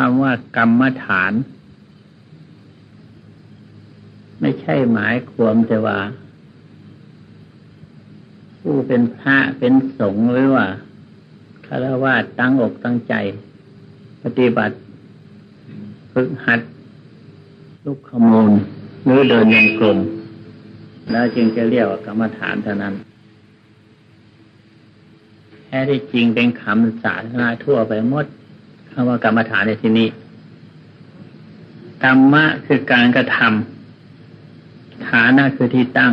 คำว่ากรรมฐาน ไม่ใช่หมายความแต่ว่า ผู้เป็นพระเป็นสงฆ์หรือว่าคารวะตั้งอกตั้งใจ ปฏิบัติ ฝึกหัด ลุกขมูลหรือเดินยังกลมแล้วจึงจะเรียกว่ากรรมฐานเท่านั้นแท้ที่จริงเป็นคำศาสนาทั่วไปหมด คำว่ากรรมฐานในที่นี้กรรมะคือการกระทำฐานะคือที่ตั้ง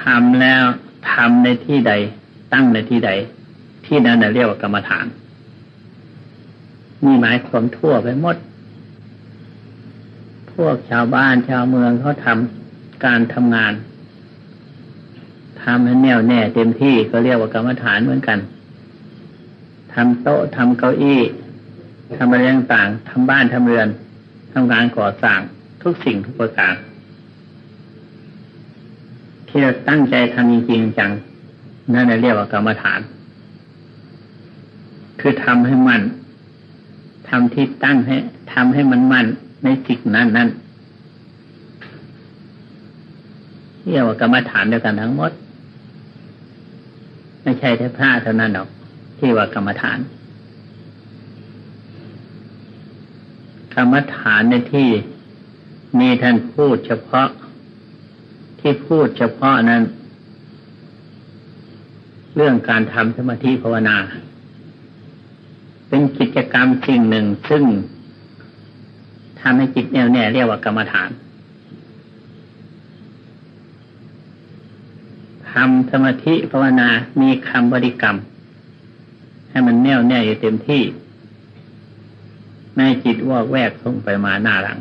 ทำแล้วทำในที่ใด ตั้งในที่ใด ที่นั้นเรียกว่ากรรมฐานนี่หมายความทั่วไปหมด พวกชาวบ้านชาวเมืองเขาทำการทำงานทำให้แน่วแน่เต็มที่ก็เรียกว่ากรรมฐานเหมือนกัน ทำโต๊ะทำเก้าอี้ทำอะไรต่างๆทำบ้านทำเรือนทำงานก่อสร้างทุกสิ่งทุกประการที่เราตั้งใจทำจริงๆจังนั่นเรียกว่ากรรมฐาน คือทำให้มันทำที่ตั้งให้ทำให้มันมั่นในสิ่งนั้นนั้นเรียกว่ากรรมฐานเดียวกันทั้งหมด ไม่ใช่แค่พระเท่านั้นหรอก ที่ว่ากรรมฐาน กรรมฐานในที่มีท่านพูดเฉพาะ ที่พูดเฉพาะนั้น เรื่องการทำสมาธิภาวนา เป็นกิจกรรมสิ่งหนึ่งซึ่งทำให้จิตแน่วแน่เรียกว่ากรรมฐานทำสมาธิภาวนา มีคำบริกรรม ให้มันแน่วแน่อยู่เต็มที่ไม่จิตวอกแวกส่งไปมาหน้าหลัง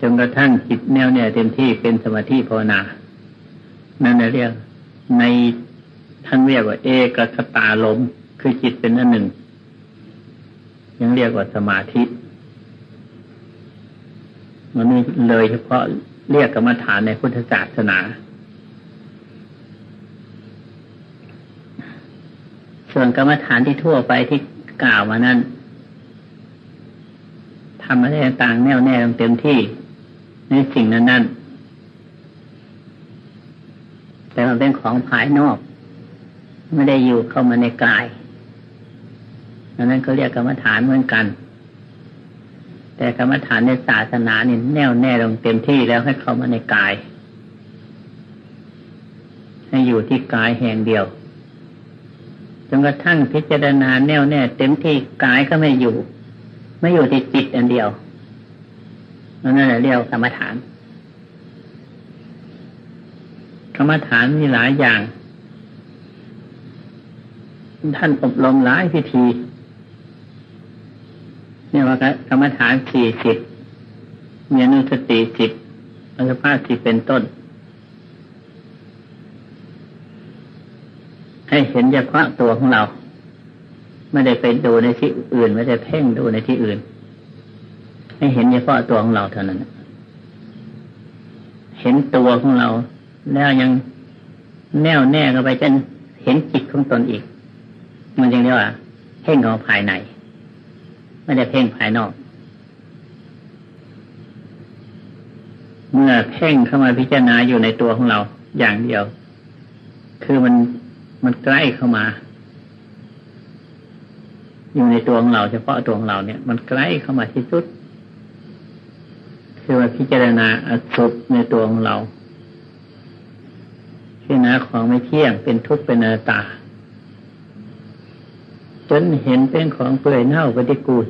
จนกระทั่งจิตแน่วแน่เต็มที่เป็นสมาธิภาวนา นั่นเรียกในท่านเรียกว่า เอกคตาลมคือจิตเป็นอันหนึ่ง ยังเรียกว่าสมาธิมันนี่เลยเฉพาะเรียกกรรมฐานในพุทธศาสนา ส่วนกรรมฐานที่ทั่วไปที่กล่าวมานั้นทำอะไรต่างแน่วแน่เต็มที่ในสิ่งนั้นนั้นแต่มันเป็นของภายนอก ไม่ได้อยู่เข้ามาในกายดังนั้นก็เรียกกรรมฐานเหมือนกัน แต่กรรมฐานในศาสนาเนี่ยแน่วแน่ลงเต็มที่แล้วให้เข้ามาในกาย ให้อยู่ที่กายแห่งเดียว นกระทั่งพิจารณาแน่วแน่เต็มที่กายก็ไม่อยู่ ไม่อยู่ที่จิตอันเดียวนั่นแหละเรียกกรรมฐานกรรมฐานมีหลายอย่าง ท่านอบรมหลายพิธีเนี่ยว่ากรรมฐานสี่สิบมีอนุสติสิบอัลภาสิบเป็นต้น ให้เห็นเฉพาะตัวของเรา ไม่ได้ไปดูในที่อื่น ไม่ได้เพ่งดูในที่อื่น ให้เห็นเฉพาะตัวของเราเท่านั้นเห็นตัวของเรา แล้วยังแน่วแน่กันไปจนเห็นจิตของตนอีก มันจึงเรียกว่าเพ่งของภายใน ไม่ได้เพ่งภายนอก เมื่อเพ่งเข้ามาพิจารณาอยู่ในตัวของเราอย่างเดียว คือมัน มันใกล้เข้ามา อยู่ในตัวของเราเฉพาะตัวของเราเนี่ย มันใกล้เข้ามาที่สุดคือว่าพิจารณาอสุดในตัวของเราพิจารณาของไม่เที่ยงเป็นทุกข์เป็นอนัตตา จนเห็นเป็นของเปื่อยเน่าปฏิกูล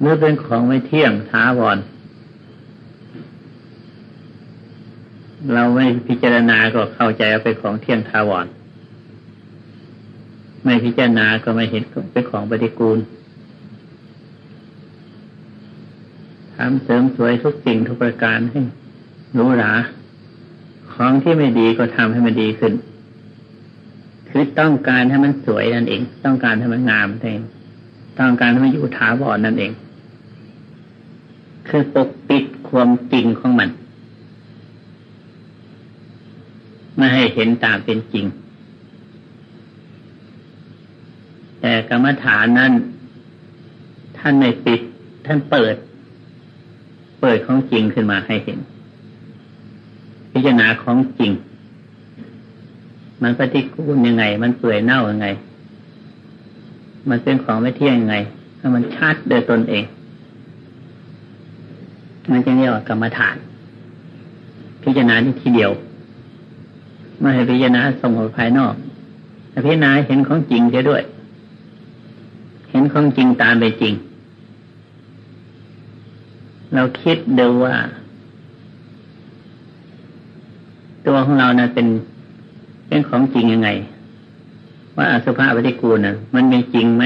เมื่อเป็นของไม่เที่ยงท้าวอน เราไม่พิจารณาก็เข้าใจว่าเป็นของเที่ยงทาวอนไม่พิจารณาก็ไม่เห็นเป็นของปฏิกูลทำเสริมสวยทุกสิ่งทุกประการให้รู้หราของที่ไม่ดีก็ทำให้มันดีขึ้น คือต้องการให้มันสวยนั่นเอง ต้องการให้มันงามเอง ต้องการให้มันอยู่ถาวรนั่นเอง คือปกปิดความจริงของมัน ไม่ให้เห็นตามเป็นจริง แต่กรรมฐานนั้น ท่านไม่ปิด ท่านเปิด เปิดของจริงขึ้นมาให้เห็น พิจารณาของจริง มันปฏิกูลยังไง มันเปื่อยเน่ายังไง มันเป็นของไม่เที่ยงยังไงถ้ามันชัดโดยตนเองมันจะเรียกว่ากรรมฐาน พิจารณาที่ทีเดียว ไม่ให้พิจารณาส่งออกภายนอกแต่พิจารณาเห็นของจริงเสียด้วย เห็นของจริงตามไปจริง เราคิดดูว่า ตัวของเรานะ่ะเป็นเป็นของจริงยังไง ว่าอสุภะปฏิกูลนะ่ะ มันมีจริงไหม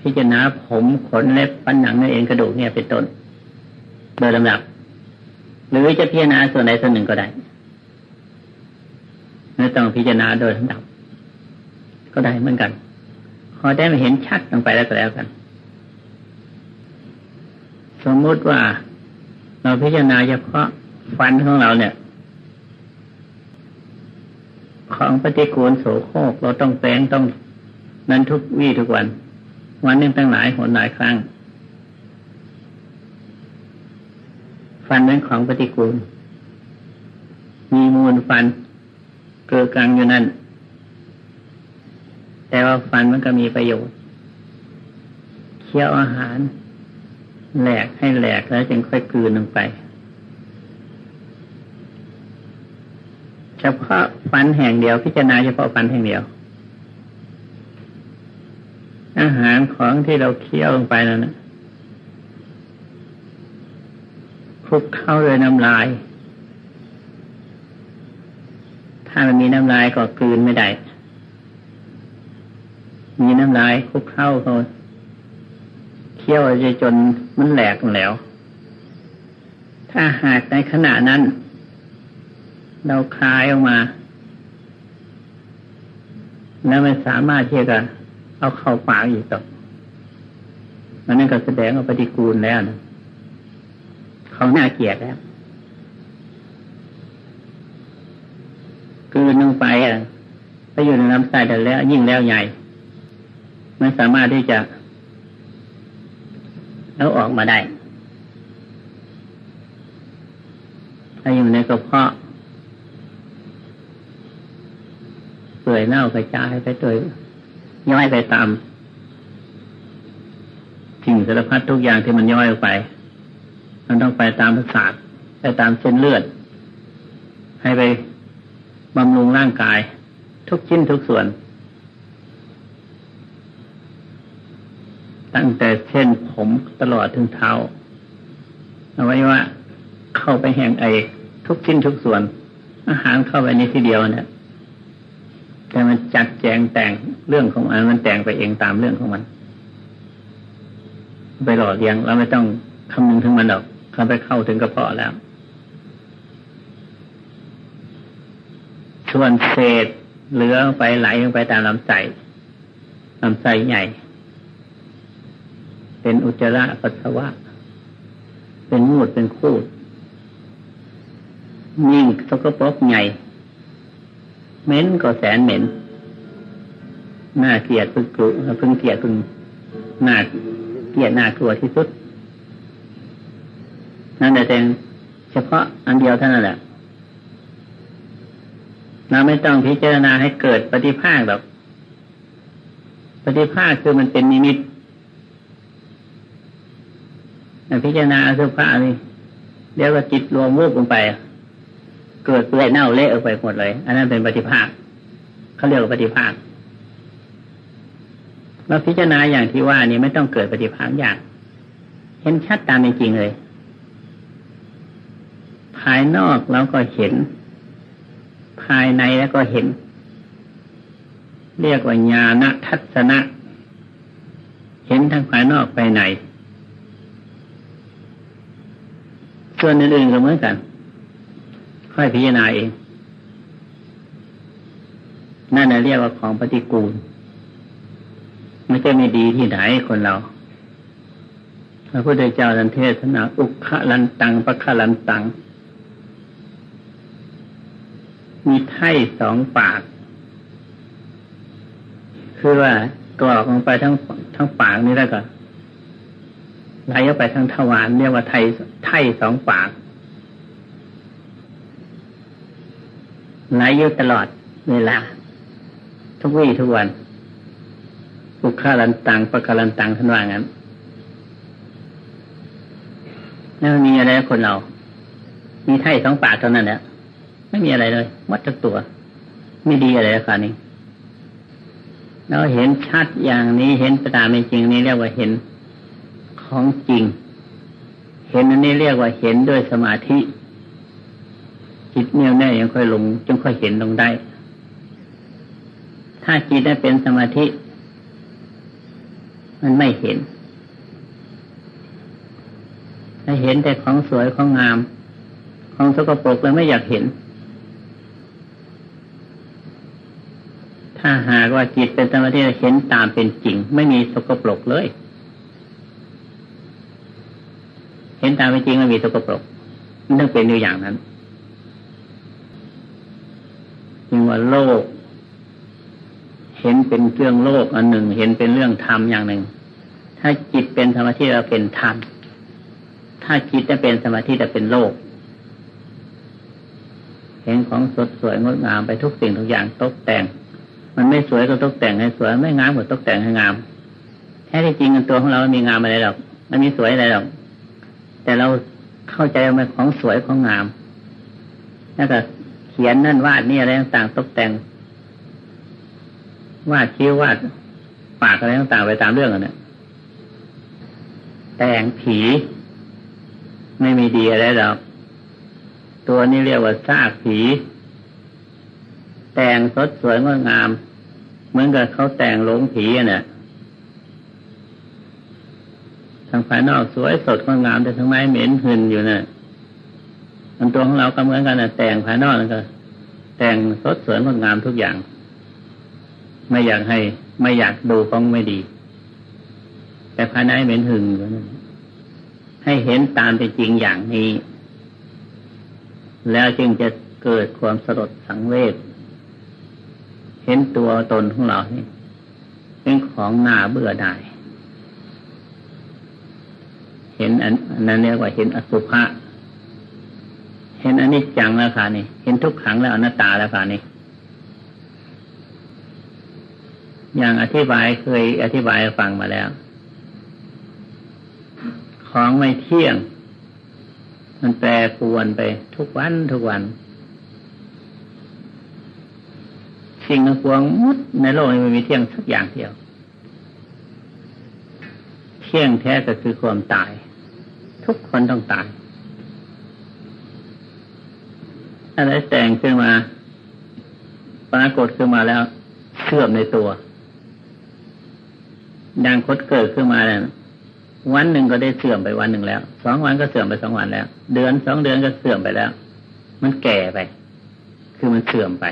พิจารณาผมขนเล็บปันหนังนั่นเองกระดูกเนี่ยเป็นต้นโดยลำดับ หรือจะพิจารณาส่วนใดส่วนหนึ่งก็ได้ไม่ต้องพิจารณาโดยลำดับก็ได้เหมือนกันพอได้มาเห็นชัดลงไปแล้วก็แล้วกัน สมมุติว่าเราพิจารณาเฉพาะฟันของเราเนี่ย ของปฏิกูลโสโครกเราต้องแปลงต้องนั้นทุกวี่ทุกวัน วันนึงตั้งหลายหนหลายครั้ง ฟันเป็นของปฏิกูล มีมูลฟันเกิดกลางอยู่นั่น แต่ว่าฟันมันก็มีประโยชน์ เคี้ยวอาหาร แหลกให้แหลกแล้วจึงค่อยกลืนลงไป เฉพาะฟันแห่งเดียวพิจารณาเฉพาะฟันแห่งเดียว อาหารของที่เราเคี้ยวลงไปนั้นนะ คลุกเข้าด้วยน้ำลาย ถ้ามันมีน้ำลายก็กลืนไม่ได้ มีน้ำลายคุกเข้าเขาเคี่ยวจะจนมันแหลกแล้ว ถ้าหากในขณะนั้น เราคลายออกมา แล้วไม่สามารถที่จะเอาเข้าปากอีกต่อมันนั่นก็แสดงว่าปฏิกูลแล้วนะ เขาน่าเกลียดแล้วคือลงไปอะไปอยู่ในน้ำใสแต่แล้ว ยิ่งแล้วใหญ่ไม่สามารถที่จะเอาออกมาได้ถ้าอยู่ในกระเพาะเปื่อยเน่ากระจายไปตัวย่อยไปตามสิ่งสารพัดทุกอย่างที่มันย่อยออกไป มันต้องไปตามประสาทไปตามเส้นเลือด ให้ไปบำรุงร่างกาย ทุกชิ้นทุกส่วน ตั้งแต่เส้นผมตลอดถึงเท้าเอาไว้ว่าเข้าไปแห่งไอทุกชิ้นทุกส่วน อาหารเข้าไปในที่เดียวเนี่ยแต่มันจัดแจงแต่งเรื่องของมันมันแต่งไปเองตามเรื่องของมัน ไปหล่อเลี้ยงเราไม่ต้องคำนึงถึงมันหรอก เข้าไปเข้าถึงกระเพาะแล้ว ส่วนเศษเหลือไปไหลลงไปตามลำไส้ลำไส้ใหญ่ เป็นอุจจาระปัสสาวะ เป็นมูดเป็นคูดยิ่งสกปรกใหญ่เหม็นก็แสนเหม็นหน้าเกลียดพึ่งกลัวพึ่งเกลียดพึ่งหน้าเกลียดหน้ากลัวที่สุด นั่นแต่เป็นเฉพาะอันเดียวเท่านั้นแหละเราไม่ต้องพิจารณาให้เกิดปฏิภาคหรอกปฏิภาคคือมันเป็นนิมิตพิจารณาอสุภะนี่เดี๋ยวก็จิตรวมวูบลงไป เกิดเปื่อยเน่าเละออกไปหมดเลย อันนั้นเป็นปฏิภาคเขาเรียกว่าปฏิภาคเราพิจารณาอย่างที่ว่านี่ไม่ต้องเกิดปฏิภาคอย่าง เห็นชัดตามเป็นจริงเลย ภายนอกเราก็เห็น ภายในแล้วก็เห็น เรียกว่าญาณทัศนะ เห็นทั้งภายนอกภายในส่วนอื่นๆก็เหมือนกัน ค่อยพิจารณาเอง นั่นเรียกว่าของปฏิกูล ไม่ใช่ไม่ดีที่ไหนคนเราพระพุทธเจ้าทันเทศนาอุคลันตังปะคลันตัง มีไถ่สองปาก คือว่ากรอกลงไปทั้งทั้งปากนี่แล้วก็ไหลออกไปทั้งทวารเรียกว่าไทยไทยสองปากไหลอยู่ตลอดเวลา ทุกวี่ทุกวันปุคาลันตังปะคาลันตังท่านว่างั้นแล้วมีอะไรคนเรา มีไถ่สองปากเท่านั้นแหละ ไม่มีอะไรเลยวัดจักตัว ไม่ดีอะไรราคานี้เราเห็นชัดอย่างนี้เห็นประตามจริงนี้เรียกว่าเห็นของจริง เห็นอันนี้เรียกว่าเห็นด้วยสมาธิ จิตเนี่ยแน่ยังค่อยลงจึงค่อยเห็นลงได้ ถ้าจิตได้เป็นสมาธิ มันไม่เห็นถ้าเห็นแต่ของสวยของงาม ของสกปรกเลยไม่อยากเห็น ถ้าหากว่าจิตเป็นสมาธิเห็นตามเป็นจริง ไม่มีสกปรกเลย เห็นตามเป็นจริงไม่มีสกปรกมันต้องเป็นอยู่อย่างนั้นจึงว่าโลก เห็นเป็นเรื่องโลกอันหนึ่ง เห็นเป็นเรื่องธรรมอย่างหนึ่ง ถ้าจิตเป็นสมาธิเราเป็นธรรมถ้าจิตจะเป็นสมาธิจะเป็นโลกเห็นของสดสวยงดงามไปทุกสิ่งทุกอย่างตกแต่ง มันไม่สวยก็ตกแต่งให้สวย ไม่งามก็ตกแต่งให้งามแท้ที่จริงตัวของเราไม่มีงามอะไรหรอกไม่มีสวยอะไรหรอก แต่เราเข้าใจว่ามันของสวยของงามแล้วก็เขียนนั่นวาดนี่อะไรต่างตกแต่งวาดคิ้ววาดปากอะไรต่างไปตามเรื่องอันนี้แต่งผีไม่มีดีอะไรหรอก ตัวนี้เรียกว่าซากผี แต่งสดสวยงดงาม มือนกับเขาแต่งหลงผีเนี่ยทางภายนอกสวยสดงดงามแต่ทางในเหม็นหืนอยู่เนี่ยมันตัวของเราก็เหมือนกันนะแต่งภายนอกนั่นก็ แต่งสดสวยงดงามทุกอย่าง ไม่อยากให้ ไม่อยากดูของไม่ดี แต่ภายในเหม็นหึงอยู่นั่นให้เห็นตามเป็นจริงอย่างนี้ แล้วจึงจะเกิดความสลดสังเวช เห็นตัวตนของเรานี่เป็นของหน้าเบื่อได้ เห็นอันนั้นเรียกว่าเห็นอสุภะเห็นอันิจจังแล้วค่ะนี่ เห็นทุกขังแล้วอนัตตาแล้วค่ะนี่ อย่างอธิบายเคยอธิบายฟังมาแล้ว ของไม่เที่ยง มันแปรปวนไปทุกวันทุกวัน สิ่งทั้งปวงมุดในโลกนี้ไม่มีเที่ยงสักอย่างเดียว เที่ยงแท้ก็คือความตาย ทุกคนต้องตายอะไรแต่งขึ้นมาปรากฏขึ้นมาแล้วเสื่อมในตัวดังคดเกิดขึ้นมาแล้ววันหนึ่งก็ได้เสื่อมไปวันหนึ่งแล้วสองวันก็เสื่อมไปสองวันแล้ว เดือนสองเดือนก็เสื่อมไปแล้ว มันแก่ไป คือมันเสื่อมไป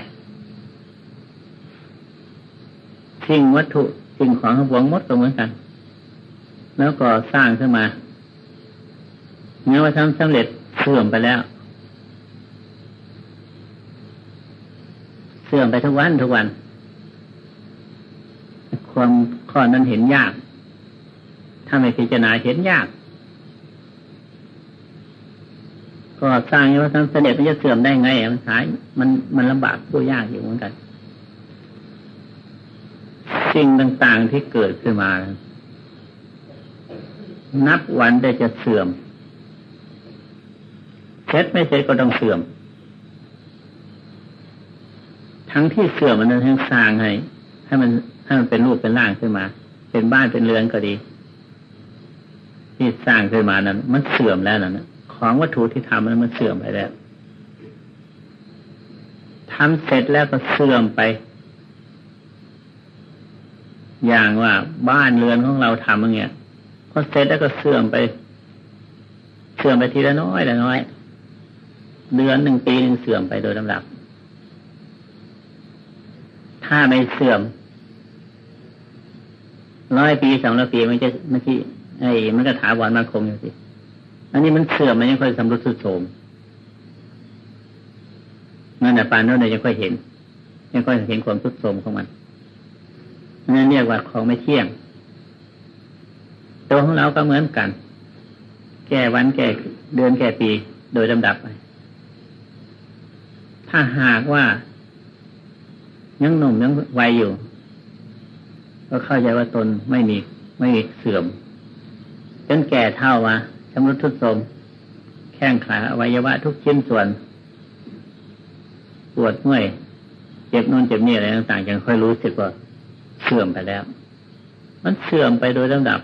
สิ่งวัตถุสิ่งของทั้งปวงมดก็เหมือนกัน แล้วก็สร้างขึ้นมาเมื่อว่าทำสำเร็จเสื่อมไปแล้ว เสื่อมไปทุกวันทุกวัน ความข้อนั้นเห็นยาก ถ้าไม่พิจารณาเห็นยาก ก็สร้างว่าทั้งเสด็จมันจะเสื่อมได้ไง มันหาย มันมันลำบากผู้ยากอยู่เหมือนกัน สิ่งต่างๆที่เกิดขึ้นมา นับวันได้จะเสื่อมเสร็จไม่เสร็จก็ต้องเสื่อม ทั้งที่เสื่อมมันทั้งสร้างให้ให้มันให้มันเป็นรูปเป็นร่างขึ้นมา เป็นบ้านเป็นเรือนก็ดี ที่สร้างขึ้นมานั้น มันเสื่อมแล้วนะของวัตถุที่ทำนั้นมันเสื่อมไปแล้วทำเสร็จแล้วก็เสื่อมไป อย่างว่าบ้านเรือนของเราทำอย่างเงี้ยพอเสร็จแล้วก็เสื่อมไป เสื่อมไปทีละน้อยละน้อย เดือนหนึ่งปีหนึ่งเสื่อมไปโดยลำดับ ถ้าไม่เสื่อมร้อยปีสองร้อยปีมันจะมันที่ไอ้มันก็ถาวรมันคงอยู่สิอันนี้มันเสื่อมมันยังค่อยสำรุดสุดโทมนั่นแหละปานนั้นยังค่อยเห็นยังค่อยเห็นความสุดโทมของมัน นั่นเรียกว่าของไม่เที่ยง ตัวของเราก็เหมือนกัน แก่วันแก่เดือนแก่ปีโดยลำดับไป ถ้าหากว่า ยังหนุ่มยังวัยอยู่ ก็เข้าใจว่าตนไม่มีไม่มีเสื่อมจนแก่เท่ามาชำรุดทุดโทรมแข้งขาอวัยวะทุกชิ้นส่วน ปวดเมื่อย เจ็บนู่นเจ็บนี่อะไรต่างๆยังค่อยรู้สึกว่า เสื่อมไปแล้ว มันเสื่อมไปโดยลำดับ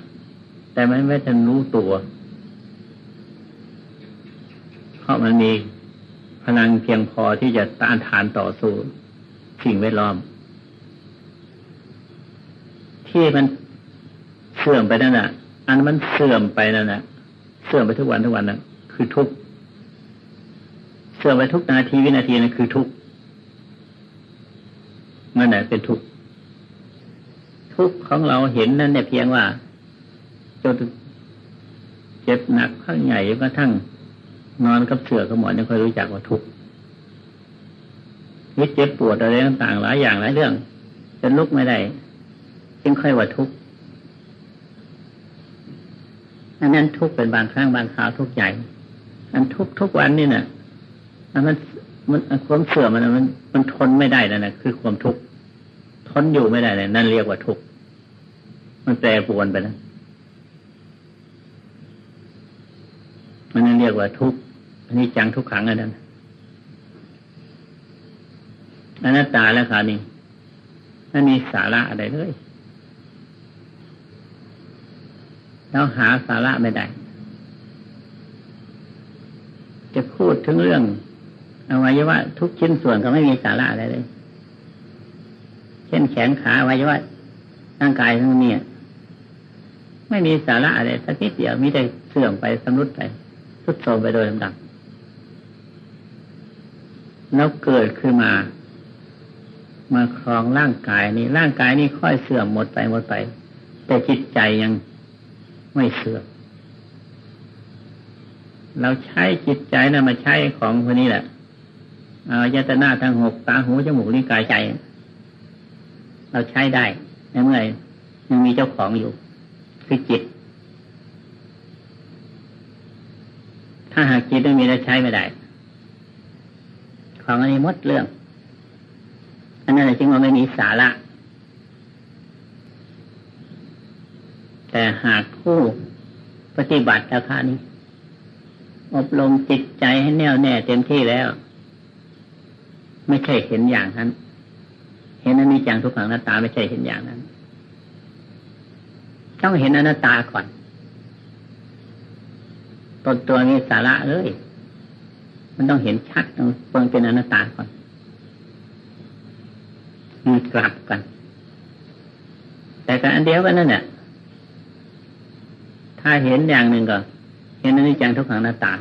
แต่ไม่ไม่ทันรู้ตัว เพราะมันมีพลังเพียงพอที่จะต้านทานต่อสู้สิ่งแวดล้อม ที่มันเสื่อมไปนั่นน่ะอันมันเสื่อมไปนั่นน่ะเสื่อมไปทุกวันทุกวันนั่นคือทุกเสื่อมไปทุกนาทีวินาทีนั่นคือทุกนั่นแหละเป็นทุก ทุกของเราเห็นนั่นเนี่ยเพียงว่าจนเจ็บหนักข้างใหญ่ก็ทั้งนอนกับเสือกับหมอนยังค่อยรู้จักว่าทุกข์นี่เจ็บปวดอะไรต่างๆหลายอย่างหลายเรื่องจนลุกไม่ได้จึงค่อยว่าทุกข์อันนั้นทุกข์เป็นบางครั้งบางคราวทุกข์ใหญ่ อันทุกทุกวันนี่นะ่ะอันมันมันความเสื่อมมันมันมันทนไม่ได้แล้วนะคือความทุกข์ทนอยู่ไม่ได้เลยนั่นเรียกว่าทุกข์ มันแปรปวนไปนะมันนั่นเรียกว่าทุกข์อันนี้จังทุกขังอันนั้นอนัตตาแล้วค่ะนี่ไม่มีสาระอะไรเลยแล้วหาสาระไม่ได้ จะพูดถึงเรื่องอวัยวะทุกชิ้นส่วนก็ไม่มีสาระอะไรเลย เช่นแขนขาอวัยวะร่างกายทั้งนี้ ไม่มีสาระอะไรสักนิดเดียวมีแต่เสื่อมไปสำรุดไปทุดโทรมไปโดยลำดับแล้วเกิดขึ้นมา มาครองร่างกายนี้ร่างกายนี้ค่อยเสื่อมหมดไปหมดไป แต่จิตใจยังไม่เสื่อมเราใช้จิตใจนะมาใช้ของคนนี้แหละเอายตนาทางหกตาหูจมูกลิ้นกายใจ เราใช้ได้ในเมื่อยังมีเจ้าของอยู่ คือจิต ถ้าหากจิตไม่มีแล้วใช้ไม่ได้ ของอันนี้มดเรื่อง อันนั้นจึงว่าไม่มีสาระ แต่หากผู้ปฏิบัติแล้วค่ะนี้ อบรมจิตใจให้แน่วแน่เต็มที่แล้ว ไม่ใช่เห็นอย่างนั้น เห็นอนิจจังทุกขังหน้าตาไม่ใช่เห็นอย่างนั้น ต้องเห็นอนัตตาก่อนตนตัวมีสาระเลยมันต้องเห็นชัดต้องเปิงเป็นอนัตตาก่อนมันกลับกัน แต่การอันเดียวกันนั่นเนี่ยถ้าเห็นอย่างหนึ่งก็ เห็นอนิจจังทุกขังหน้าตา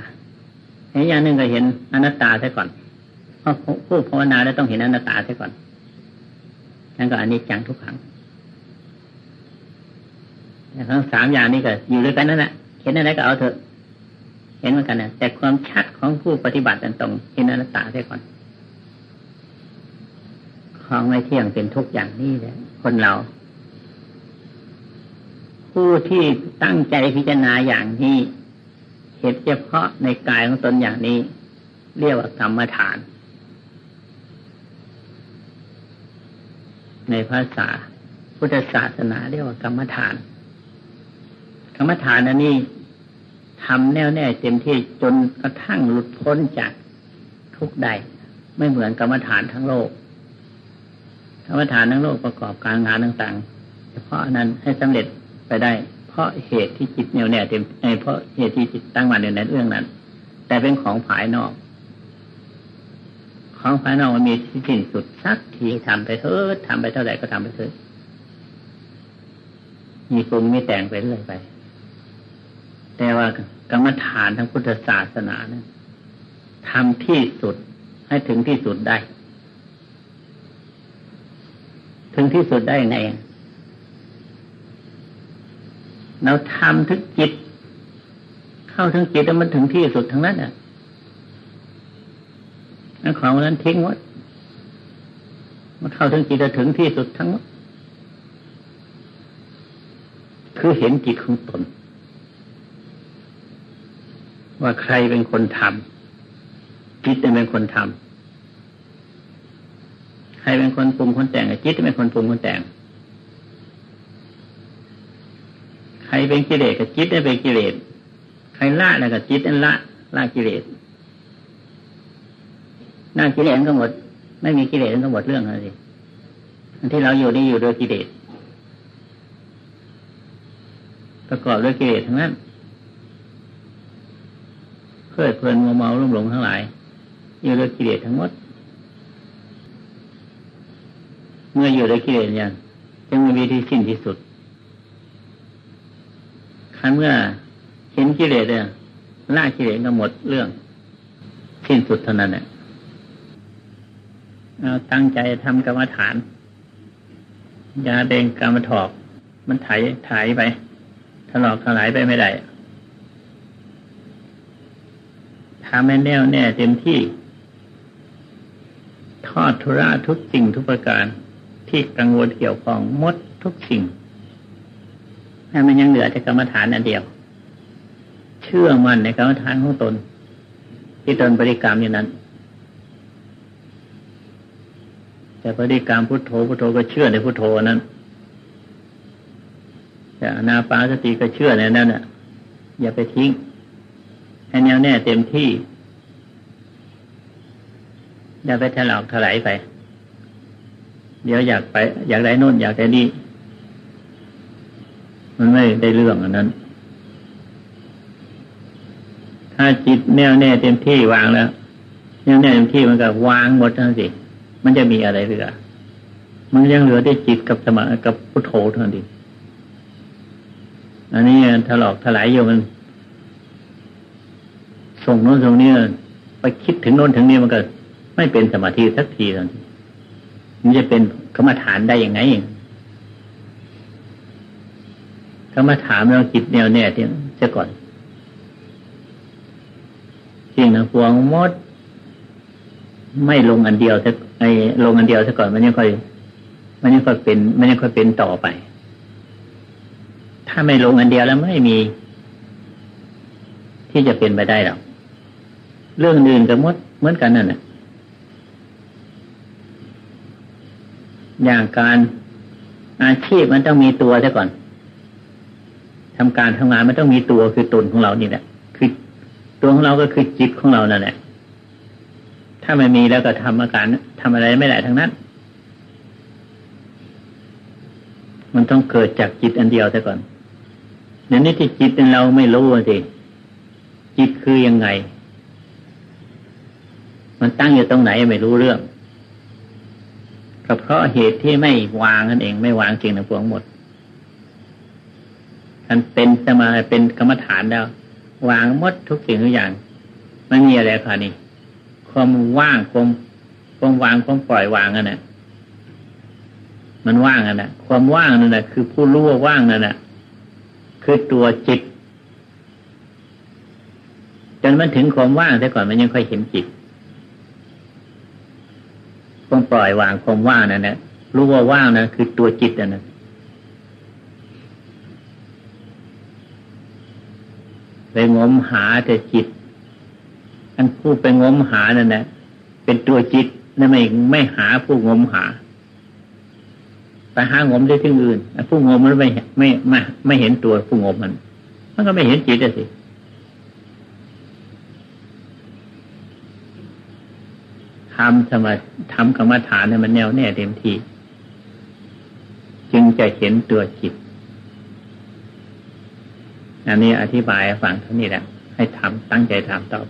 เห็นอย่างหนึ่งก็เห็นอนัตตาซะก่อนเพราะผู้ภาวนาได้ต้องเห็นอนัตตาซะก่อนนั่นก็อนิจจังทุกขัง ทั้งสามอย่างนี้ก็อยู่ด้วยกันนั่นแหละเห็นอะไรก็เอาเถอะ เห็นเหมือนกันนะแต่ความชัดของผู้ปฏิบัตินั้นตรงเห็นอนัตตาซะก่อน ของไม่เที่ยงเป็นทุกอย่างนี้แหละคนเรา ผู้ที่ตั้งใจพิจารณาอย่างนี้เหตุเฉพาะในกายของตนอย่างนี้ เรียกว่ากรรมฐาน ในภาษาพุทธศาสนาเรียกว่ากรรมฐาน รรมฐานอันนี้ทำแน่วแน่เต็มที่จนกระทั่งหลุดพ้นจากทุกใด ไม่เหมือนกรรมฐานทั้งโลกกรรมฐานทั้งโลกประกอบการงานต่างๆ เฉพาะนั้นให้สำเร็จไปได้ เพราะเหตุที่จิตแน่วแน่เต็มเพราะเหตุที่จิตตั้งมั่นในเรื่องนั้น แต่เป็นของภายนอก ของภายนอกมันมีที่สิ้นสุดสักทีทำไปเถิดทำไปเท่าไหร่ก็ทำไปเถิดมีปรุงมีแต่งไปเรื่อยไป แต่ว่ากรรมฐานทางพุทธศาสนานะทำที่สุดให้ถึงที่สุดได้ ถึงที่สุดได้ไงเราทำถึงจิต เข้าถึงจิตแล้วมันถึงที่สุดทั้งนั้นอะนั่นของนั้นทิ้งหมดมันเข้าถึงจิตจะถึงที่สุดทั้งหมดคือเห็นจิตของตน ว่าใครเป็นคนทำจิตเป็นคนทำใครเป็นคนปรุงคนแต่งจิตเป็นคนปรุงคนแต่ง ใครเป็นกิเลสกับจิตเป็นกิเลสใครละแล้วกับจิตนั่นละละกิเลสนั่งกิเลสก็หมด ไม่มีกิเลสก็หมดเรื่องอะไรที่เราอยู่นี่อยู่โดยกิเลสประกอบด้วยกิเลสทั้งนั้น เพลิดเพลินมัวเมาลุ่มหลงทั้งหลายอยู่ด้วยกิเลสทั้งหมด เมื่ออยู่ด้วยกิเลสอย่างจึงมีวิธีสิ้นที่สุดคันเมื่อเห็นกิเลสเนี่ยละกิเลสก็หมดเรื่อง สิ้นสุดเท่านั้นเนี่ยเอาตั้งใจทำกรรมฐานยาเดงกรรมถอก มันถ่ายถ่ายไปถลอกถลายไปไม่ได้ ทำให้แน่วแน่เต็มที่ ทอดทุระทุกสิ่งทุกประการ ที่กังวลเกี่ยวข้องมดทุกสิ่งให้มันยังเหลือแต่กรรมฐานอันเดียว เชื่อมันในกรรมฐานของตน ที่ตนบริกรรมอย่างนั้น แต่บริกรรมพุทโธพุทโธก็เชื่อในพุทโธนั้นแต่อนาปาสติก็เชื่อในนั้นอะอย่าไปทิ้ง ให้แน่วแน่เต็มที่อย่าไปถลอกถลายไป เดี๋ยวอยากไป อยากได้นู่นอยากได้นี่มันไม่ได้เรื่องอันนั้น ถ้าจิตแน่วแน่เต็มที่วางแล้วแน่วแน่เต็มที่มันก็วางหมดทั้งสิมันจะมีอะไรเหลือมันยังเหลือได้จิตกับสมากับพุทโธเท่านั้นเองอันนี้ถลอกถลายอยู่มัน ส่งโน้นส่งนี้ไปคิดถึงโน้นถึงนี้มันก็ ไม่เป็นสมาธิสักทีเลยมันจะเป็นกรรมฐานได้ยังไงกรรมฐานเราจิตแนวแน่ที่เสียก่อนสิ่งทั้งปวงมด ไม่ลงอันเดียวสักไอ้ลงอันเดียวซะก่อนมันยังค่อย มันยังค่อยเป็น มันยังค่อยเป็นต่อไป ถ้าไม่ลงอันเดียวแล้วไม่มี ที่จะเป็นไปได้หรอก เรื่องอื่นกับมดเหมือนกันนั่นแหละอย่างการอาชีพมันต้องมีตัวซะก่อนทำการทำงานมันต้องมีตัวคือตนของเรานี่แหละคือตัวของเราก็คือจิตของเรานั่นแหละถ้าไม่มีแล้วก็ทำอาการทำอะไรไม่ได้ทั้งนั้น มันต้องเกิดจากจิตอันเดียวซะก่อนนี่ยนี่ที่จิตเราไม่รู้สิจิตคือยังไง มันตั้งอยู่ตรงไหนไม่รู้เรื่องก็เพราะเหตุที่ไม่วางนั่นเองไม่วางจริงนะพวงหมดมันเป็นสมาเป็นกรรมฐานแล้ว วางหมดทุกสิ่งทุกอย่างไม่มีอะไรค่ะนี่ความว่างความความวางความปล่อยวางนั่นแหละมันว่างนั่นแหละความว่างนั่นแหละคือผู้รู้ว่าว่างนั่นแหละคือตัวจิตจนมันถึงความว่างแต่ก่อนมันยังค่อยเห็นจิต ความปล่อยวางความว่างนั่นแหละรู้ว่าว่างนะคือตัวจิตนะไปงมหาแต่จิต อันผู้ไปงมหานั่นแหละเป็นตัวจิตนั่นไม่ไม่หาผู้งมหาไปหางมได้ที่อื่นผู้งมมันไม่ไม่ไม่ไม่เห็นตัวผู้งมมัน มันก็ไม่เห็นจิตสิำสมาทำกรรมฐานในมันแน่วแน่เต็มที่ จึงจะเห็นตัวจิต อันนี้อธิบายฟังเท่านี้แหละ ให้ทำตั้งใจทำต่อ